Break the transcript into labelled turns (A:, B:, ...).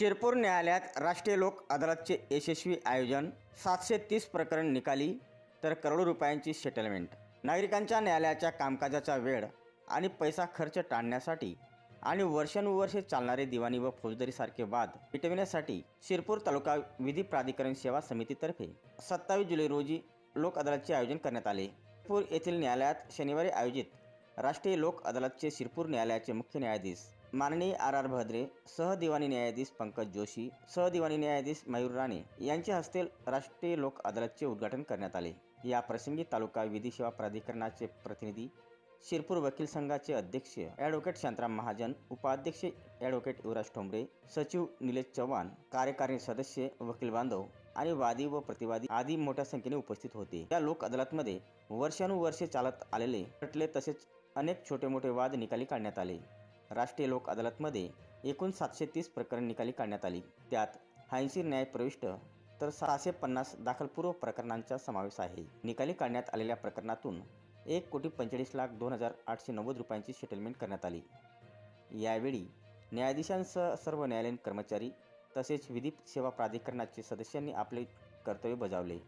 A: शिरपूर न्यायालयात राष्ट्रीय लोक अदालतचे यशस्वी आयोजन सातशे तीस प्रकरण निकाली तर करोडो रुपयांची सेटलमेंट. नागरिकांच्या न्यायालयाच्या कामकाजाचा वेळ आणि पैसा खर्च टाळण्यासाठी आणि वर्षानुवर्षे चालणारे दिवाणी व फौजदारीसारखे वाद मिटविण्यासाठी शिरपूर तालुका विधी प्राधिकरण सेवा समितीतर्फे सत्तावीस जुलै रोजी लोक अदालतचे आयोजन करण्यात आले. शिरपूर येथील न्यायालयात शनिवारी आयोजित राष्ट्रीय लोक अदालतचे शिरपूर न्यायालयाचे मुख्य न्यायाधीश माननीय आर आर भद्रे सहदिवाणी न्यायाधीश पंकज जोशी सहदिवाणी न्यायाधीश मयूर राणे यांच्या हस्ते राष्ट्रीय लोक अदालतचे उद्घाटन करण्यात आले. या प्रसंगी तालुका विधी सेवा प्राधिकरणाचे प्रतिनिधी शिरपूर वकील संघाचे अध्यक्ष ॲडव्होकेट शांताराम महाजन उपाध्यक्ष ॲडव्होकेट युवराज ठोंबरे सचिव निलेश चव्हाण कार्यकारी सदस्य वकील बांधव आणि वादी व प्रतिवादी आदी मोठ्या संख्येने उपस्थित होते. या लोक अदालतमध्ये वर्षानुवर्षे चालत आलेले खटले तसेच अनेक छोटे मोठे वाद निकाली काढण्यात आले. राष्ट्रीय लोक अदालतमध्ये एकूण सातशे तीस प्रकरण निकाली काढण्यात आली. त्यात ऐंशी न्याय प्रविष्ट तर सहाशे पन्नास दाखलपूर्व प्रकरणांचा समावेश आहे. निकाली काढण्यात आलेल्या प्रकरणातून एक कोटी पंचेचाळीस लाख दोन हजार आठशे नव्वद रुपयांची सेटलमेंट करण्यात आली. यावेळी न्यायाधीशांसह सर्व न्यायालयीन कर्मचारी तसेच विधी सेवा प्राधिकरणाचे सदस्यांनी आपले कर्तव्य बजावले.